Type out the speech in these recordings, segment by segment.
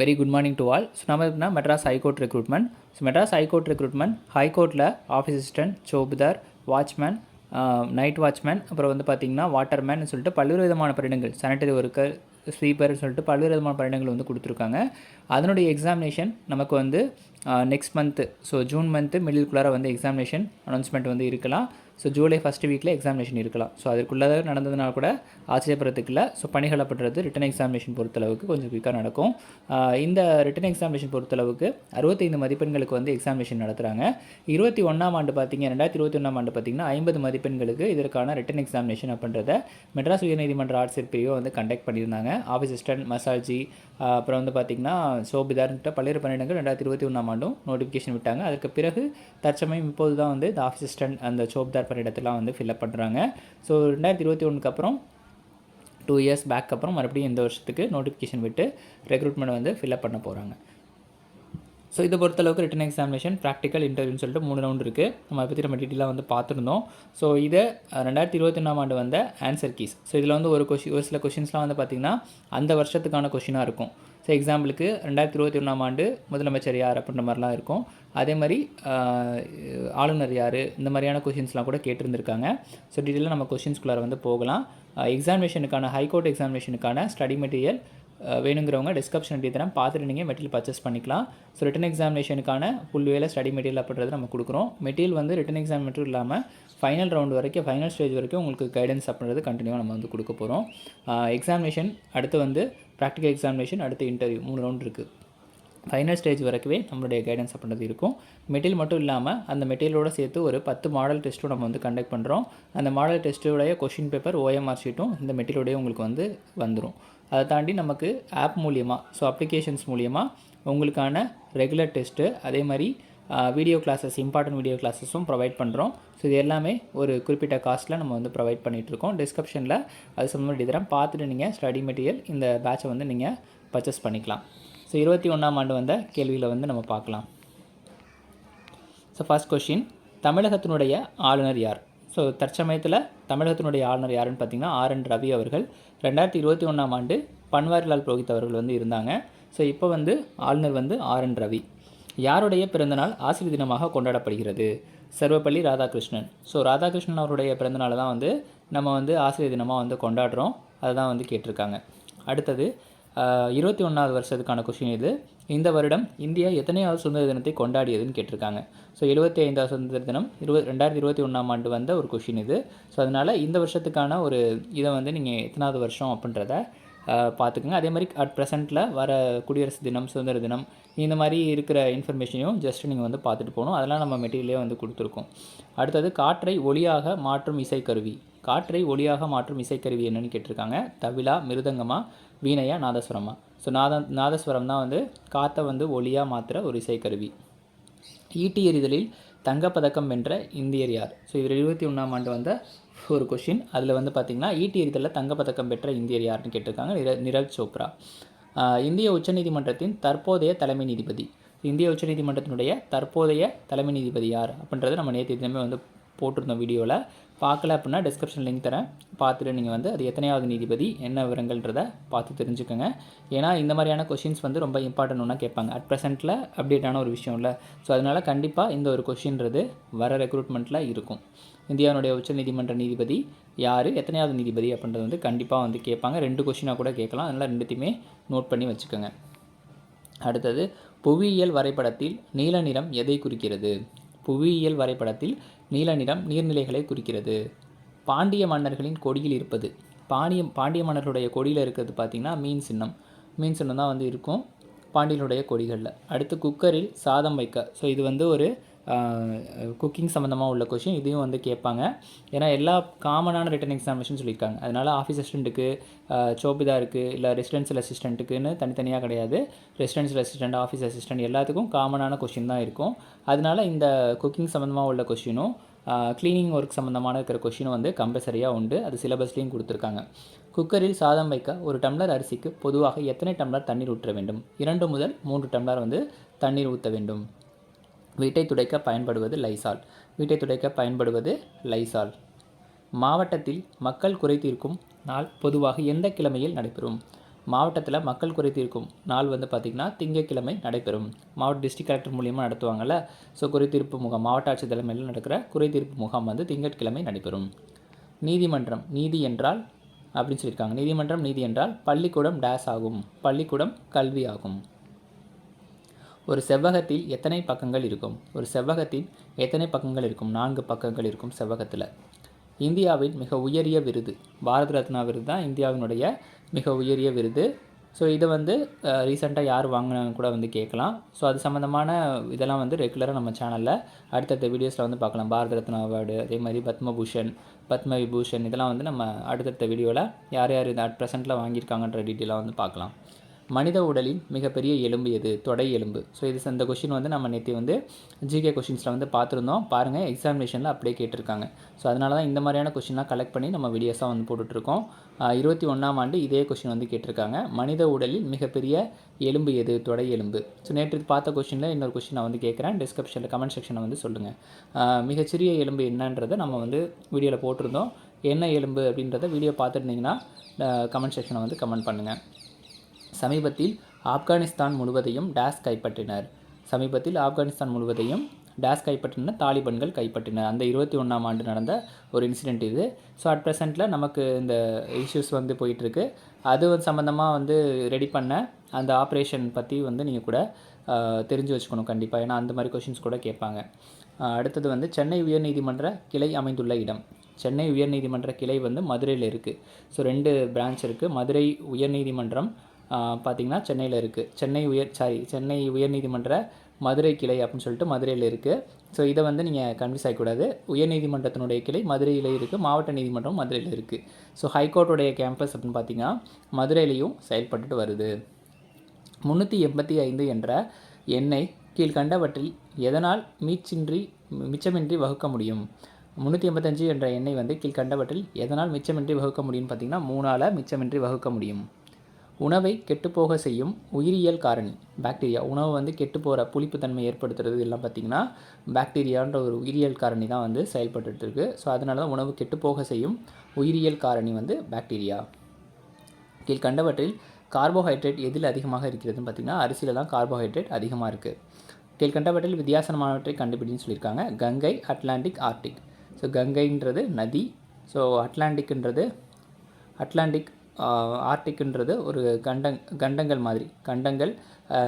Very good morning to all so நம்ம எப்படின்னா Madras high court recruitment so Madras high court recruitment ஹைகோர்ட்டில் office assistant சோபுதார் watchman night watchman அப்புறம் வந்து பார்த்திங்கன்னா வாட்டர்மேன் சொல்லிட்டு பல்வேறு விதமான பணியிடங்கள் சானிட்டரி ஒர்க்கர் ஸ்வீப்பர்னு சொல்லிட்டு பல்வேறு விதமான பணியிடங்கள் வந்து கொடுத்துருக்காங்க. அதனுடைய எக்ஸாமினேஷன் நமக்கு வந்து next month so June month மிடில்குள்ளார வந்து எக்ஸாமினேஷன் அனௌன்ஸ்மெண்ட் வந்து இருக்கலாம். ஸோ ஜூலை ஃபஸ்ட் வீக்கில் எக்ஸாமினேஷன் இருக்கலாம். ஸோ அதுக்குள்ளதாக நடந்ததுனால கூட ஆச்சரியப்படுறதுக்கு இல்லை ஸோ பணிகளை பண்ணுறது ரிட்டன் எக்ஸாமினேஷன் பொறுத்தளவுக்கு கொஞ்சம் குயிக்காக நடக்கும். இந்த ரிட்டன் எக்ஸாமினேஷன் பொறுத்தளவுக்கு அறுபத்தைந்து மதிப்பெண்களுக்கு வந்து எக்ஸாமினேஷன் நடத்துகிறாங்க இருபத்தி ஒன்றாம் ஆண்டு பார்த்தீங்க ரெண்டாயிரத்தி இருபத்தி ஒன்றாம் ஆண்டு பார்த்தீங்கன்னா ஐம்பது மதிப்பெண்களுக்கு இதற்கான ரிட்டன் எக்ஸாமினேஷன் அப்படின்றத மெட்ராஸ் உயர்நீதிமன்ற ஆட்சியர் பிரிவை வந்து கண்டக்ட் பண்ணியிருந்தாங்க. ஆஃபீஸ் அசிஸ்டன்ட் மசாஜி அப்புறம் வந்து பார்த்திங்கன்னா சோபிதார்ன்ற பல்வேறு பணியிடங்கள் ரெண்டாயிரத்தி இருபத்தி ஒன்றாம் ஆண்டும் நோட்டிஃபிகேஷன் விட்டாங்க. அதற்கு பிறகு தற்சமயம் இப்போது தான் வந்து இந்த ஆஃபீஸ் அசிஸ்டன்ட் அந்த சோப்தார் பணியிடத்தெல்லாம் வந்து ஃபில்அப் பண்ணுறாங்க ஸோ ரெண்டாயிரத்தி இருபத்தி ஒன்றுக்கு அப்புறம் டூ இயர்ஸ் பேக் அப்புறம் மறுபடியும் இந்த வருஷத்துக்கு நோட்டிஃபிகேஷன் விட்டு ரெக்ரூட்மெண்ட் வந்து ஃபில்அப் பண்ண போகிறாங்க ஸோ இதை பொறுத்தளவுக்கு ரிட்டன் எக்ஸாமினேஷன் ப்ராக்டிக்கல் இன்டர்வியூன்னு சொல்லிட்டு மூணு ரவுண்ட் இருக்குது நம்ம அதை பற்றி நம்ம டீட்டெயிலாக வந்து பார்த்துருந்தோம். ஸோ இதை ரெண்டாயிரத்தி இருபத்தி ஒன்றாம் ஆண்டு வந்த ஆன்சர் கீஸ் ஸோ இதில் வந்து ஒரு கொஷின் ஒரு சில கொஷின்ஸ்லாம் வந்து பார்த்திங்கன்னா அந்த வருஷத்துக்கான கொஷினாக இருக்கும். ஸோ எக்ஸாம்பிளுக்கு ரெண்டாயிரத்தி இருபத்தி ஒன்றாம் ஆண்டு முதலமைச்சர் யார் அப்படின்ற மாதிரிலாம் இருக்கும். அதே மாதிரி ஆளுநர் யார் இந்த மாதிரியான கொஷின்ஸ்லாம் கூட கேட்டிருந்திருக்காங்க. ஸோ டீட்டெயிலாக நம்ம கொஷின்ஸ்குள்ளார வந்து போகலாம். எக்ஸாமினேஷனுக்கான ஹைகோர்ட் எக்ஸாமினேஷனுக்கான ஸ்டடி மெட்டீரியல் வேணுங்கிறவங்க டிஸ்கிரிப்ஷன் தரேன் பார்த்துட்டு நீங்கள் மெட்டீரியல் பர்ச்சேஸ் பண்ணிக்கலாம். ஸோ ரிட்டன் எக்ஸாமினேஷனுக்கான ஃபுல் வேலை ஸ்டடி மெட்டீரியல் அப்படின்றது நம்ம கொடுக்குறோம். மெட்டீரியல் வந்து ரிட்டன் எக்ஸாம் மட்டும் இல்லாமல் ஃபைனல் ரவுண்ட் வரைக்கும் ஃபைனல் ஸ்டேஜ் வரைக்கும் உங்களுக்கு கைடன்ஸ் அப்படின்றது கண்டினியூவாக நம்ம வந்து கொடுக்க போகிறோம் எக்ஸாமினேஷன் அடுத்து வந்து ப்ராக்டிக்கல் எக்ஸாமினேஷன் அடுத்து இன்டர்வியூ மூணு ரவுண்ட் இருக்குது ஃபைனல் ஸ்டேஜ் வரைக்குமே நம்மளுடைய கைடன்ஸ் அப்படின்றது இருக்கும். மெட்டீரியல் மட்டும் இல்லாமல் அந்த மெட்டீரியலோட சேர்த்து ஒரு பத்து மாடல் டெஸ்ட்டும் நம்ம வந்து கண்டக்ட் பண்ணுறோம் அந்த மாடல் டெஸ்ட்டோடைய கொஷின் பேப்பர் ஓஎம்ஆர் ஷீட்டும் இந்த மெட்டீரியலோடய உங்களுக்கு வந்து வந்துடும் அதை தாண்டி நமக்கு ஆப் மூலியமாக ஸோ அப்ளிகேஷன்ஸ் மூலியமாக உங்களுக்கான ரெகுலர் டெஸ்ட்டு அதே மாதிரி வீடியோ கிளாஸஸ் இம்பார்ட்டன்ட் வீடியோ கிளாஸஸும் ப்ரொவைட் பண்ணுறோம் ஸோ இது எல்லாமே ஒரு குறிப்பிட்ட காஸ்ட்டில் நம்ம வந்து ப்ரொவைட் பண்ணிகிட்ருக்கோம் டிஸ்கிரிப்ஷனில் அது சம்மந்தமாக இதெல்லாம் பார்த்துட்டு நீங்கள் ஸ்டடி மெட்டீரியல் இந்த பேட்சை வந்து நீங்கள் பர்ச்சேஸ் பண்ணிக்கலாம். ஸோ இருபத்தி ஒன்றாம் ஆண்டு வந்த கேள்விகளை வந்து நம்ம பார்க்கலாம். ஸோ ஃபஸ்ட் கொஷின் தமிழகத்தினுடைய ஆளுநர் யார்? ஸோ தற்சமயத்தில் தமிழகத்தினுடைய ஆளுநர் யாருன்னு பார்த்தீங்கன்னா ஆர். என். ரவி அவர்கள். ரெண்டாயிரத்தி இருபத்தி ஒன்றாம் ஆண்டு பன்வாரிலால் புரோஹித் அவர்கள் வந்து இருந்தாங்க. ஸோ இப்போ வந்து ஆளுநர் வந்து ஆர். என். ரவி. யாருடைய பிறந்தநாள் ஆசிரியர் தினமாக கொண்டாடப்படுகிறது? சர்வப்பள்ளி ராதாகிருஷ்ணன். ஸோ ராதாகிருஷ்ணன் அவருடைய பிறந்தநாளை தான் வந்து நம்ம வந்து ஆசிரியர் தினமாக வந்து கொண்டாடுறோம். அதை தான் வந்து கேட்டிருக்காங்க. அடுத்தது இருபத்தி ஒன்றாவது வருஷத்துக்கான கொஷின் இது. இந்த வருடம் இந்தியா எத்தனையாவது சுதந்திர தினத்தை கொண்டாடியதுன்னு கேட்டிருக்காங்க. ஸோ எழுபத்தி ஐந்தாவது சுதந்திர தினம் இருபது ரெண்டாயிரத்தி இருபத்தி ஒன்றாம் ஆண்டு வந்த ஒரு கொஷின் இது. ஸோ அதனால் இந்த வருஷத்துக்கான ஒரு இதை வந்து நீங்கள் எத்தனாவது வருஷம் அப்படின்றத பார்த்துக்குங்க. அதே மாதிரி அட் ப்ரெசென்ட்டில் வர குடியரசு தினம் சுதந்திர தினம் இந்த மாதிரி இருக்கிற இன்ஃபர்மேஷனையும் ஜஸ்ட் நீங்கள் வந்து பார்த்துட்டு போகணும். அதெல்லாம் நம்ம மெட்டீரியலே வந்து கொடுத்துருக்கோம். அடுத்தது காற்றை ஒளியாக மாற்றும் இசைக்கருவி. காற்றை ஒளியாக மாற்றும் இசைக்கருவி என்னன்னு கேட்டிருக்காங்க. தவிலா மிருதங்கமா வீணையா நாதஸ்வரமா? ஸோ நாத நாதஸ்வரம் தான் வந்து காற்றை வந்து ஒளியாக மாற்றுற ஒரு இசைக்கருவி. ஈட்டி எறிதலில் தங்கப்பதக்கம் வென்ற இந்தியர் யார்? ஸோ இவர் இருபத்தி ஒன்றாம் ஆண்டு வந்த ஒரு கொஷின் அதில் வந்து பார்த்திங்கன்னா ஈட்டி எறிதலில் தங்கப்பதக்கம் பெற்ற இந்தியர் யாருன்னு கேட்டிருக்காங்க நிர நிரஜ் சோப்ரா. இந்திய உச்சநீதிமன்றத்தின் தற்போதைய தலைமை நீதிபதி. இந்திய உச்சநீதிமன்றத்தினுடைய தற்போதைய தலைமை நீதிபதி யார்? அப்படின்றது நம்ம நேற்று தினமே வந்து போட்டிருந்தோம் வீடியோவில் பார்க்கல அப்படின்னா டிஸ்கிரிப்ஷன் லிங்க் தரேன். பார்த்துட்டு நீங்கள் வந்து அது எத்தனையாவது நீதிபதி என்ன விவரங்கள்ன்றத பார்த்து தெரிஞ்சுக்கோங்க. ஏன்னா இந்த மாதிரியான கொஷின்ஸ் வந்து ரொம்ப இம்பார்ட்டன்ட் ஒன்றா கேட்பாங்க. அட் ப்ரெசென்ட்டில் அப்டேட்டான ஒரு விஷயம் இல்லை. ஸோ அதனால் கண்டிப்பாக இந்த ஒரு கொஷின்றது வர ரெக்ரூட்மெண்ட்டில் இருக்கும். இந்தியாவுடைய உச்சநீதிமன்ற நீதிபதி யார் எத்தனையாவது நீதிபதி அப்படின்றது வந்து கண்டிப்பாக வந்து கேட்பாங்க. ரெண்டு கொஷினாக கூட கேட்கலாம். அதனால் ரெண்டுத்தையுமே நோட் பண்ணி வச்சுக்கோங்க. அடுத்தது புவியியல் வரைபடத்தில் நீல நிறம் எதை குறிக்கிறது? புவியியல் வரைபடத்தில் நீல நிறம் நீர்நிலைகளை குறிக்கிறது. பாண்டிய மன்னர்களின் கொடியில் இருப்பது. பாண்டிய பாண்டிய மன்னர்களுடைய கொடியில் இருக்கிறது பார்த்திங்கன்னா மீன் சின்னம். மீன் சின்னம் தான் வந்து இருக்கும் பாண்டியனுடைய கொடிகளில். அடுத்து குக்கரில் சாதம் வைக்க. ஸோ இது வந்து ஒரு குக்கிங் சம்மந்தமாக உள்ள கொஷின் இதையும் வந்து கேட்பாங்க. ஏன்னா எல்லா காமனான ரிட்டன் எக்ஸாமினேஷன் சொல்லியிருக்காங்க. அதனால் ஆஃபீஸ் அசிஸ்டண்ட்டுக்கு சோபிதாருக்கு இல்லை ரெசிடென்சியல் அசிஸ்டண்ட்டுக்குன்னு தனித்தனியாக கிடையாது. ரெசிடென்சியல் அசிஸ்டண்ட் ஆஃபீஸ் அசிஸ்டண்ட் எல்லாத்துக்கும் காமனான கொஷின் தான் இருக்கும். அதனால இந்த குக்கிங் சம்மந்தமாக உள்ள கொஷினும் க்ளீனிங் ஒர்க் சம்மந்தமான இருக்கிற கொஷினும் வந்து கம்பல்சரியாக உண்டு. அது சிலபஸ்லேயும் கொடுத்துருக்காங்க. குக்கரில் சாதம் வைக்க ஒரு டம்ளர் அரிசிக்கு பொதுவாக எத்தனை டம்ளர் தண்ணீர் ஊற்ற வேண்டும்? இரண்டு முதல் மூன்று டம்ளர் வந்து தண்ணீர் ஊற்ற வேண்டும். வீட்டை துடைக்க பயன்படுவது லைசால். வீட்டை துடைக்க பயன்படுவது லைசால். மாவட்டத்தில் மக்கள் குறை தீர்க்கும் நாள் பொதுவாக எந்த கிழமையில் நடைபெறும்? மாவட்டத்தில் மக்கள் குறை தீர்க்கும் நாள் வந்து பார்த்திங்கன்னா திங்கட்கிழமை நடைபெறும். மாவட்ட டிஸ்ட்ரிக்ட் கலெக்டர் மூலியமாக நடத்துவாங்கல்ல. ஸோ குறைத்தீர்ப்பு முகாம் மாவட்ட ஆட்சியர் தலைமையில் நடக்கிற குறைத்தீர்ப்பு முகாம் வந்து திங்கட்கிழமை நடைபெறும். நீதிமன்றம் நீதி என்றால் அப்படின்னு சொல்லியிருக்காங்க. நீதிமன்றம் நீதி என்றால் பள்ளிக்கூடம் டேஸ் ஆகும். பள்ளிக்கூடம் கல்வி ஆகும். ஒரு செவ்வகத்தில் எத்தனை பக்கங்கள் இருக்கும்? ஒரு செவ்வகத்தில் எத்தனை பக்கங்கள் இருக்கும்? நான்கு பக்கங்கள் இருக்கும் செவ்வகத்தில். இந்தியாவின் மிக உயரிய விருது. பாரத ரத்னா விருது தான் இந்தியாவினுடைய மிக உயரிய விருது. ஸோ இதை வந்து ரீசெண்டாக யார் வாங்கினாங்க கூட வந்து கேட்கலாம். ஸோ அது சம்மந்தமான இதெல்லாம் வந்து ரெகுலராக நம்ம சேனலில் அடுத்தடுத்த வீடியோஸில் வந்து பார்க்கலாம். பாரத ரத்னா அவார்டு அதே மாதிரி பத்மபூஷன் பத்ம விபூஷன் இதெல்லாம் வந்து நம்ம அடுத்தடுத்த வீடியோவில் யார் யார் இது அட் ப்ரெசென்ட்டில் வாங்கியிருக்காங்கன்ற டீட்டெயிலாக வந்து பார்க்கலாம். மனித உடலின் மிகப்பெரிய எலும்பு எது? தொடை எலும்பு. ஸோ இது இந்த கொஷின் வந்து நம்ம நேற்று வந்து ஜிகே கொஷின்ஸில் வந்து பார்த்துருந்தோம். பாருங்கள் எக்ஸாமினேஷனில் அப்படியே கேட்டிருக்காங்க. ஸோ அதனால தான் இந்த மாதிரியான கொஷின்லாம் கலெக்ட் பண்ணி நம்ம வீடியோஸாக வந்து போட்டுட்ருக்கோம். இருபத்தி ஒன்றாம் ஆண்டு இதே கொஷின் வந்து கேட்டிருக்காங்க. மனித உடலில் மிகப்பெரிய எலும்பு எது? தொடை எலும்பு. ஸோ நேற்று பார்த்த கொஷினில் இன்னொரு கொஷின் நான் வந்து கேட்குறேன். டிஸ்கிரிப்ஷனில் கமெண்ட் செக்ஷனில் வந்து சொல்லுங்கள் மிகச்சிறிய எலும்பு என்னன்றதை நம்ம வந்து வீடியோவில் போட்டிருந்தோம். என்ன எலும்பு அப்படின்றத வீடியோ பார்த்துருந்தீங்கன்னா கமெண்ட் செக்ஷனை வந்து கமெண்ட் பண்ணுங்கள் சமீபத்தில் ஆப்கானிஸ்தான் முழுவதையும் டேஸ் கைப்பற்றினர். சமீபத்தில் ஆப்கானிஸ்தான் முழுவதையும் டேஸ் கைப்பற்றின தாலிபன்கள் கைப்பற்றினர். அந்த இருபத்தி ஒன்றாம் ஆண்டு நடந்த ஒரு இன்சிடெண்ட் இது. ஸோ அட் ப்ரெசென்ட்டில் நமக்கு இந்த இஷ்யூஸ் வந்து போயிட்டுருக்கு. அது சம்மந்தமாக வந்து ரெடி பண்ண அந்த ஆப்ரேஷன் பற்றி வந்து நீங்கள் கூட தெரிஞ்சு வச்சுக்கணும் கண்டிப்பாக ஏன்னா அந்த மாதிரி கொஷின்ஸ் கூட கேட்பாங்க. அடுத்தது வந்து சென்னை உயர்நீதிமன்ற கிளை அமைந்துள்ள இடம். சென்னை உயர்நீதிமன்ற கிளை வந்து மதுரையில் இருக்குது ஸோ ரெண்டு பிரான்ச் இருக்குது மதுரை உயர்நீதிமன்றம் பார்த்திங்கன்னா சென்னையில் இருக்குது சென்னை உயர் சாரி சென்னை உயர்நீதிமன்ற மதுரை கிளை அப்படின்னு சொல்லிட்டு மதுரையில் இருக்குது ஸோ இதை வந்து நீங்கள் கன்வியூஸ் ஆகக்கூடாது உயர்நீதிமன்றத்தினுடைய கிளை மதுரையில் இருக்குது மாவட்ட நீதிமன்றம் மதுரையில் இருக்குது ஸோ ஹைகோர்ட்டுடைய கேம்பஸ் அப்படின்னு பார்த்தீங்கன்னா மதுரையிலையும் செயல்பட்டுட்டு வருது. முந்நூற்றி எண்பத்தி ஐந்து என்ற எண்ணை கீழ்கண்டவற்றில் எதனால் மீச்சின்றி மிச்சமின்றி வகுக்க முடியும்? முந்நூற்றி எண்பத்தஞ்சு என்ற எண்ணெய் வந்து கீழ்கண்டவற்றில் எதனால் மிச்சமின்றி வகுக்க முடியும்னு பார்த்திங்கன்னா மூணால் மிச்சமின்றி வகுக்க முடியும். உணவை கெட்டுப்போக செய்யும் உயிரியல் காரணி பாக்டீரியா உணவு வந்து கெட்டு போகிற புளிப்புத்தன்மை ஏற்படுத்துறது எல்லாம் பார்த்திங்கன்னா பாக்டீரியான்ற ஒரு உயிரியல் காரணி தான் வந்து செயல்பட்டு இருக்கு ஸோ அதனால தான் உணவு கெட்டுப்போக செய்யும் உயிரியல் காரணி வந்து பாக்டீரியா கீழ்கண்டவற்றில் கார்போஹைட்ரேட் எதில் அதிகமாக இருக்கிறதுன்னு பார்த்திங்கன்னா அரிசியில் தான் கார்போஹைட்ரேட் அதிகமாக இருக்குது கீழ்கண்டவற்றில் வித்தியாசமானவற்றை கண்டுபிடின்னு சொல்லியிருக்காங்க. கங்கை அட்லாண்டிக் ஆர்டிக் ஸோ கங்கைன்றது நதி. ஸோ அட்லாண்டிக்ன்றது அட்லாண்டிக் ஆர்டிக்ன்றது ஒரு கண்டங் கண்டங்கள் மாதிரி. கண்டங்கள்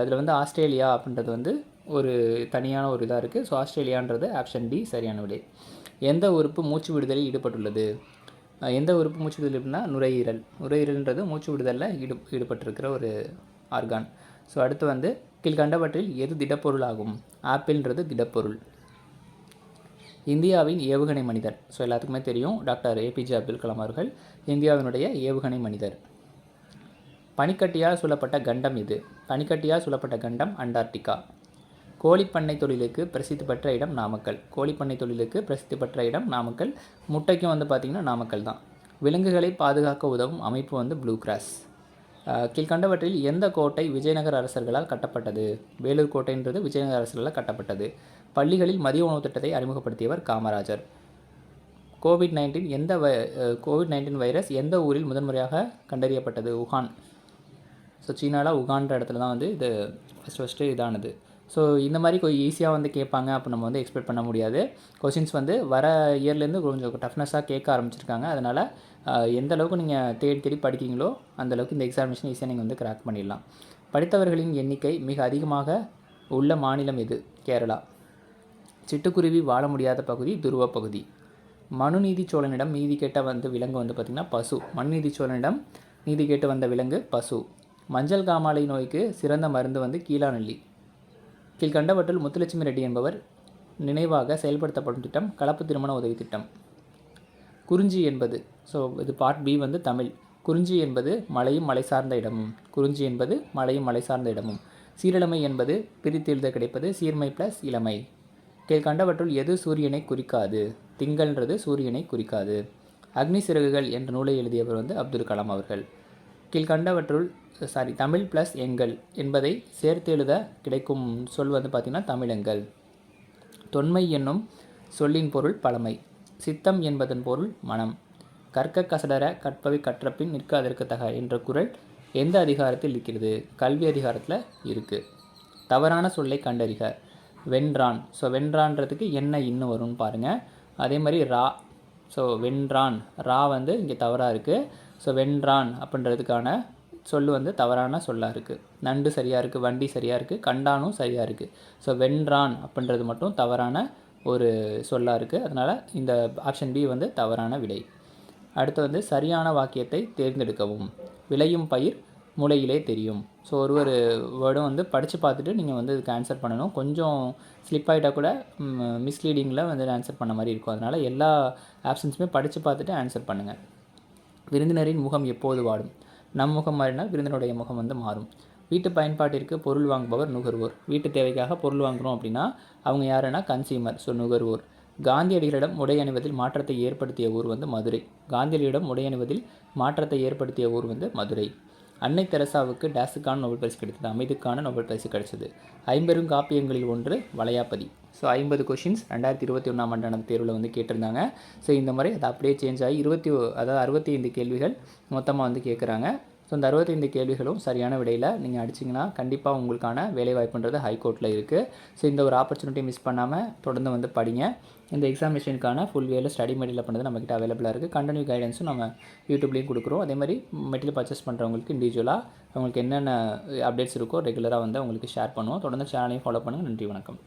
அதில் வந்து ஆஸ்திரேலியா அப்படின்றது வந்து ஒரு தனியான ஒரு இதாக இருக்குது ஸோ ஆஸ்திரேலியான்றது ஆப்ஷன் டி சரியான விடை. எந்த உறுப்பு மூச்சு விடுதலில் ஈடுபட்டுள்ளது? எந்த உறுப்பு மூச்சு விடுதல் அப்படின்னா நுரையீரல். நுரையீரல்ன்றது மூச்சு விடுதலில் ஈடு ஈடுபட்டிருக்கிற ஒரு ஆர்கான் ஸோ அடுத்து வந்து கீழ்கண்டவற்றில் எது திடப்பொருள் ஆகும் ஆப்பிள்ன்றது திடப்பொருள். இந்தியாவின் ஏவுகணை மனிதர். ஸோ எல்லாத்துக்குமே தெரியும் டாக்டர் ஏபிஜே அப்துல் கலாம் அவர்கள் இந்தியாவினுடைய ஏவுகணை மனிதர். பனிக்கட்டியால் சூழப்பட்ட கண்டம் இது. பனிக்கட்டியால் சூழப்பட்ட கண்டம் அண்டார்டிகா. கோழிப்பண்ணை தொழிலுக்கு பிரசித்தி பெற்ற இடம் நாமக்கல். கோழிப்பண்ணை தொழிலுக்கு பிரசித்தி பெற்ற இடம் நாமக்கல். முட்டைக்கும் வந்து பார்த்திங்கன்னா நாமக்கல் தான். விலங்குகளை பாதுகாக்க உதவும் அமைப்பு வந்து ப்ளூ கிராஸ். கீழ்கண்டவற்றில் எந்த கோட்டை விஜயநகர அரசர்களால் கட்டப்பட்டது? வேலூர் கோட்டைன்றது விஜயநகர அரசர்களால் கட்டப்பட்டது. பள்ளிகளில் மதிய உணவு திட்டத்தை அறிமுகப்படுத்தியவர் காமராஜர். கோவிட் நைன்டீன் எந்த வை கோவிட் நைன்டீன் வைரஸ் எந்த ஊரில் முதன்முறையாக கண்டறியப்பட்டது? உகான் ஸோ சீனாவில் உகான்ற இடத்துல தான் வந்து இது ஃபஸ்ட்டு ஃபஸ்ட்டு இதானது. ஸோ இந்த மாதிரி கொஞ்சம் ஈஸியாக வந்து கேட்பாங்க அப்போ நம்ம வந்து எக்ஸ்பெக்ட் பண்ண முடியாது. கொஷின்ஸ் வந்து வர இயர்லேருந்து கொஞ்சம் டஃப்னஸாக கேட்க ஆரம்பிச்சிருக்காங்க. அதனால் எந்த அளவுக்கு நீங்கள் தேடி தேடி படிக்கிறீங்களோ அந்தளவுக்கு இந்த எக்ஸாமினேஷன் ஈஸியாக நீங்கள் வந்து கிராக் பண்ணிடலாம். படித்தவர்களின் எண்ணிக்கை மிக அதிகமாக உள்ள மாநிலம் எது? கேரளா. சிட்டுக்குருவி வாழ முடியாத பகுதி துருவ பகுதி. மனுநீதி சோழனிடம் நீதி கேட்ட வந்த விலங்கு வந்து பார்த்திங்கன்னா பசு. மனுநீதி சோழனிடம் நீதி கேட்டு வந்த விலங்கு பசு. மஞ்சள் காமாலை நோய்க்கு சிறந்த மருந்து வந்து கீழாநெல்லி. கீழ்கண்டவற்றில் முத்துலட்சுமி ரெட்டி என்பவர் நினைவாக செயல்படுத்தப்படும் திட்டம் கலப்பு திருமண உதவி திட்டம். குறிஞ்சி என்பது ஸோ இது பார்ட் பி வந்து தமிழ். குறிஞ்சி என்பது மலையும் மலை சார்ந்த இடமும். குறிஞ்சி என்பது மலையும் மலை சார்ந்த இடமும். சீரழமை என்பது பிரித்தெழுத கிடைப்பது சீர்மை ப்ளஸ் இளமை. கீழ்கண்டவற்றுள் எது சூரியனை குறிக்காது? திங்கள்ன்றது சூரியனை குறிக்காது. அக்னி சிறகுகள் என்ற நூலை எழுதியவர் வந்து அப்துல் கலாம் அவர்கள். கீழ்கண்டவற்றுள் சாரி தமிழ் ப்ளஸ் எங்கள் என்பதை சேர்த்து எழுத கிடைக்கும் சொல் வந்து பார்த்திங்கன்னா தமிழெங்கள் தொன்மை என்னும் சொல்லின் பொருள் பழமை. சித்தம் என்பதன் பொருள் மனம். கற்க கசடர கற்பவை கற்றப்பின் நிற்க அதற்கு தக என்ற குரல் எந்த அதிகாரத்தில் இருக்கிறது? கல்வி அதிகாரத்தில் இருக்குது தவறான சொல்லை கண்டறிக. வென்றான். ஸோ வென்றான்றதுக்கு என்ன இன்னும் வரும்னு பாருங்கள் அதே மாதிரி ரா ஸோ வென்றான். ரா வந்து இங்கே தவறாக இருக்குது ஸோ வென்றான் அப்படின்றதுக்கான சொல் வந்து தவறான சொல்லாக இருக்குது நண்டு சரியாக இருக்குது வண்டி சரியாக இருக்குது கண்டானும் சரியாக இருக்குது ஸோ வென்றான் அப்படின்றது மட்டும் தவறான ஒரு சொல்லாக இருக்குது அதனால் இந்த ஆப்ஷன் பி வந்து தவறான விடை. அடுத்து வந்து சரியான வாக்கியத்தை தேர்ந்தெடுக்கவும். விளையும் பயிர் மூளையிலே தெரியும். ஸோ ஒரு ஒரு வேர்டும் வந்து படித்து பார்த்துட்டு நீங்கள் வந்து இதுக்கு ஆன்சர் பண்ணணும். கொஞ்சம் ஸ்லிப் ஆகிட்டா கூட மிஸ்லீடிங்கில் வந்து ஆன்சர் பண்ண மாதிரி இருக்கும். அதனால் எல்லா ஆப்ஷன்ஸுமே படித்து பார்த்துட்டு ஆன்சர் பண்ணுங்கள் விருந்தினரின் முகம் எப்போது வாடும்? நம் முகம் மாறினால் விருந்தினுடைய முகம் வந்து மாறும். வீட்டு பயன்பாட்டிற்கு பொருள் வாங்குபவர் நுகர்வோர். வீட்டு தேவைக்காக பொருள் வாங்குறோம் அப்படின்னா அவங்க யாருன்னா கன்சியூமர் ஸோ நுகர்வோர். காந்தியடிகளிடம் உடை அணிவதில் மாற்றத்தை ஏற்படுத்திய ஊர் வந்து மதுரை. காந்தியடிகளிடம் உடை அணிவதில் மாற்றத்தை ஏற்படுத்திய ஊர் வந்து மதுரை. அன்னை தெரசாவுக்கு டேஸுக்கான நோபல் பரிசு கிடைத்தது. அமைதிக்கான நோபல் பரிசு கிடைச்சது ஐம்பெரும் காப்பியங்களில் ஒன்று வளையாபதி. ஸோ ஐம்பது கொஷின்ஸ் ரெண்டாயிரத்தி இருபத்தி ஒன்றாம் ஆண்டான தேர்வில் வந்து கேட்டிருந்தாங்க. ஸோ இந்த முறை அது அப்படியே சேஞ்ச் ஆகி இருபத்தி அதாவது அறுபத்தி ஐந்து கேள்விகள் மொத்தமாக வந்து கேட்குறாங்க ஸோ இந்த அறுபத்தைந்து கேள்விகளும் சரியான விடையில் நீங்கள் அடிச்சிங்கன்னா கண்டிப்பாக உங்களுக்கான வேலைவாய்ப்புன்றது ஹைகோர்ட்டில் இருக்குது ஸோ இந்த ஒரு ஆப்பர்ச்சுனிட்டி மிஸ் பண்ணாமல் தொடர்ந்து வந்து படிங்க. இந்த எக்ஸாமினேஷனுக்கான ஃபுல் வேல ஸ்டடி மெட்டீரியல் பண்ணுறது நம்மக்கிட்ட அவைலபிளாக இருக்குது கண்டினியூ கைடன்ஸும் நம்ம யூடியூப்லேயும் கொடுக்குறோம். அதே மாதிரி மெட்டீரியல் பர்ச்சேஸ் பண்ணுறவங்களுக்கு இண்டிவிஜுவலாக அவங்களுக்கு என்னென்ன அப்டேட்ஸ் இருக்கோ ரெகுலராக வந்து அவங்களுக்கு ஷேர் பண்ணுவோம். தொடர்ந்து சேனலையும் ஃபாலோ பண்ணுங்கள் நன்றி வணக்கம்.